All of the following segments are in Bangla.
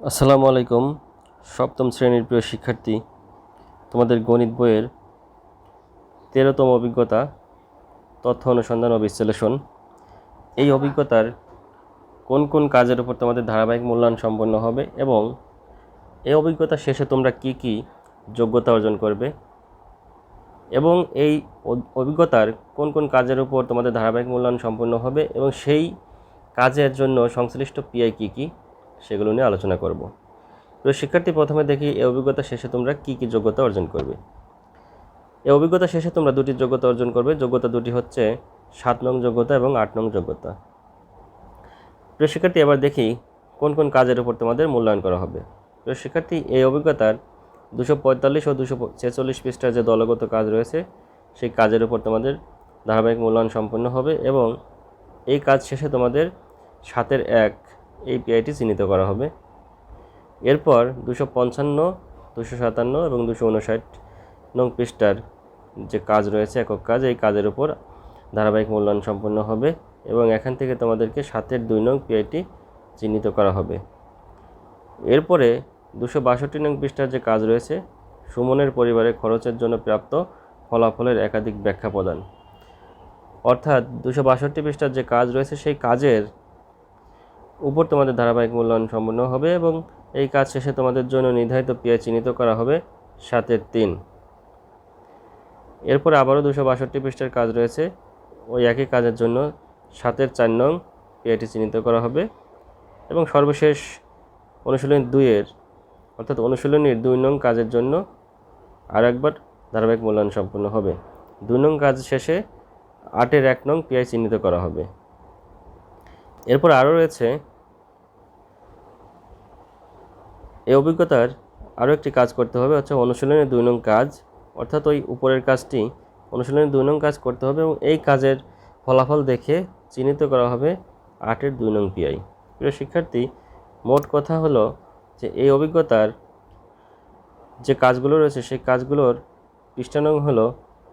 আসসালামু আলাইকুম, সপ্তম শ্রেণির প্রিয় শিক্ষার্থী, তোমাদের গণিত বইয়ের তেরোতম অভিজ্ঞতা, তথ্য অনুসন্ধান ও বিশ্লেষণ। এই অভিজ্ঞতার কোন কোন কাজের উপর তোমাদের ধারাবাহিক মূল্যায়ন সম্পন্ন হবে এবং এই অভিজ্ঞতা শেষে তোমরা কি কি যোগ্যতা অর্জন করবে এবং এই অভিজ্ঞতার কোন কোন কাজের উপর তোমাদের ধারাবাহিক মূল্যায়ন সম্পন্ন হবে এবং সেই কাজের জন্য সংশ্লিষ্ট পিআই কী কী? সেগুলো নিয়ে আলোচনা করব। প্রিয় শিক্ষার্থী, প্রথমে দেখি এই অভিজ্ঞতা শেষে তোমরা কী কী যোগ্যতা অর্জন করবে। এই অভিজ্ঞতা শেষে তোমরা দুটি যোগ্যতা অর্জন করবে। যোগ্যতা দুটি হচ্ছে সাত নং যোগ্যতা এবং আট নং যোগ্যতা। প্রিয় শিক্ষার্থী, এবার দেখি কোন কোন কাজের উপর তোমাদের মূল্যায়ন করা হবে। প্রিয় শিক্ষার্থী, এই অভিজ্ঞতার দুশো পঁয়তাল্লিশ ও দুশো ছেচল্লিশ পৃষ্ঠার যে দলগত কাজ রয়েছে, সেই কাজের উপর তোমাদের ধারাবাহিক মূল্যায়ন সম্পন্ন হবে এবং এই কাজ শেষে তোমাদের সাতের এক এই পিআইটি চিহ্নিত করা হবে। এরপর দুশো পঞ্চান্ন, দুশো সাতান্ন এবং দুশো উনষাট নং পৃষ্ঠার যে কাজ রয়েছে, একক কাজ, এই কাজের উপর ধারাবাহিক মূল্যায়ন সম্পন্ন হবে এবং এখান থেকে তোমাদেরকে সাতের দুই নং পিআইটি চিহ্নিত করা হবে। এরপরে দুশো বাষট্টি নং পৃষ্ঠার যে কাজ রয়েছে, সুমনের পরিবারের খরচের জন্য প্রাপ্ত ফলাফলের একাধিক ব্যাখ্যা প্রদান। অর্থাৎ দুশো বাষট্টি পৃষ্ঠার যে কাজ রয়েছে, সেই কাজের উপর তোমাদের ধারাবাহিক মূল্যায়ন সম্পন্ন হবে এবং এই কাজ শেষে তোমাদের জন্য নির্ধারিত পিআই চিহ্নিত করা হবে সাতের তিন। এরপর আবারও দুশো বাষট্টি পৃষ্ঠার কাজ রয়েছে। ওই একই কাজের জন্য সাতের চার নং পিআইটি চিহ্নিত করা হবে এবং সর্বশেষ অনুশীলনী দুইয়ের, অর্থাৎ অনুশীলনীর দুই নং কাজের জন্য আর একবার ধারাবাহিক মূল্যায়ন সম্পন্ন হবে। দুই নং কাজ শেষে আটের এক নং পিআই চিহ্নিত করা হবে। এরপর আরও রয়েছে এই অভিজ্ঞতার আরও একটি কাজ করতে হবে, হচ্ছে অনুশীলনের দুই নং কাজ। অর্থাৎ ওই উপরের কাজটি অনুশীলনের দুই নং কাজ করতে হবে এবং এই কাজের ফলাফল দেখে চিহ্নিত করা হবে আটের দুই নং পিআই প্রিয় শিক্ষার্থী, মোট কথা হলো যে এই অভিজ্ঞতার যে কাজগুলো রয়েছে, সেই কাজগুলোর পৃষ্ঠা নং হলো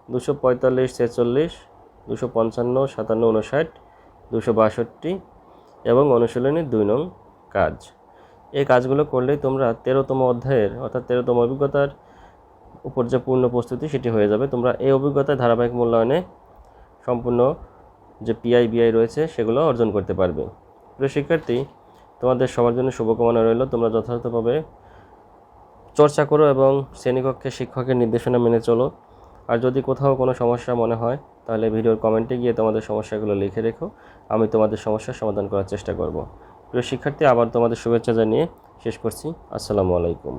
দুশো পঁয়তাল্লিশ, ছেচল্লিশ, দুশো পঞ্চান্ন, সাতান্ন উনষাট দুশো বাষট্টি এবং অনুশীলনের দুই নং কাজ। এই কাজগুলো করলেই তোমরা তেরোতম অধ্যায়ের, অর্থাৎ তেরোতম অভিজ্ঞতার উপর যে পূর্ণ প্রস্তুতি সেটি হয়ে যাবে। তোমরা এই অভিজ্ঞতায় ধারাবাহিক মূল্যায়নে সম্পূর্ণ যে পিআই বিআই রয়েছে সেগুলো অর্জন করতে পারবে। প্রিয় শিক্ষার্থী, তোমাদের সবার জন্য শুভকামনা রইল। তোমরা যথাযথভাবে চর্চা করো এবং শ্রেণীকক্ষে শিক্ষকের নির্দেশনা মেনে চলো। আর যদি কোথাও কোনো সমস্যা মনে হয়, তাহলে ভিডিওর কমেন্টে গিয়ে তোমাদের সমস্যাগুলো লিখে রেখো। আমি তোমাদের সমস্যার সমাধান করার চেষ্টা করব। প্রিয় শিক্ষার্থী আবার তোমাদের শুভেচ্ছা জানিয়ে শেষ করছি। আসসালামু আলাইকুম।